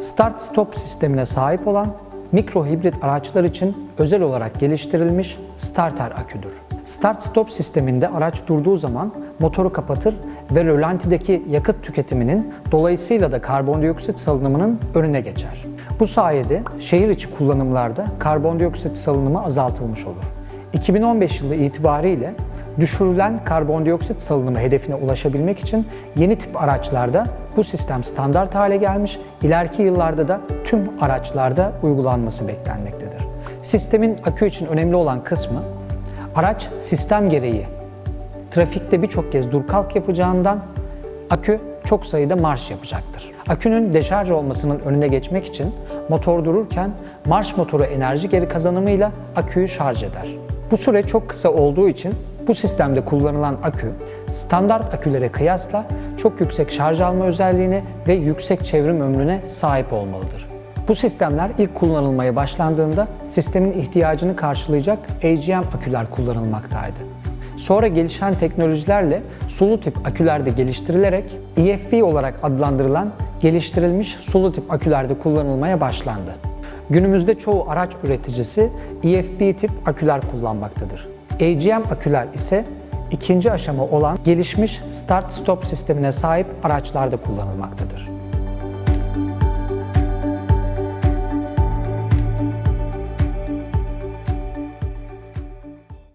Start-stop sistemine sahip olan mikro hibrit araçlar için özel olarak geliştirilmiş starter aküdür. Start-stop sisteminde araç durduğu zaman motoru kapatır ve rölantideki yakıt tüketiminin dolayısıyla da karbondioksit salınımının önüne geçer. Bu sayede şehir içi kullanımlarda karbondioksit salınımı azaltılmış olur. 2015 yılı itibariyle düşürülen karbondioksit salınımı hedefine ulaşabilmek için yeni tip araçlarda bu sistem standart hale gelmiş, ileriki yıllarda da tüm araçlarda uygulanması beklenmektedir. Sistemin akü için önemli olan kısmı, araç sistem gereği trafikte birçok kez dur kalk yapacağından akü çok sayıda marş yapacaktır. Akünün deşarj olmasının önüne geçmek için motor dururken marş motoru enerji geri kazanımıyla aküyü şarj eder. Bu süre çok kısa olduğu için bu sistemde kullanılan akü standart akülere kıyasla çok yüksek şarj alma özelliğine ve yüksek çevrim ömrüne sahip olmalıdır. Bu sistemler ilk kullanılmaya başlandığında sistemin ihtiyacını karşılayacak AGM aküler kullanılmaktaydı. Sonra gelişen teknolojilerle sulu tip akülerde geliştirilerek EFB olarak adlandırılan geliştirilmiş sulu tip akülerde kullanılmaya başlandı. Günümüzde çoğu araç üreticisi EFB tip aküler kullanmaktadır. AGM aküler ise ikinci aşama olan gelişmiş start-stop sistemine sahip araçlarda kullanılmaktadır.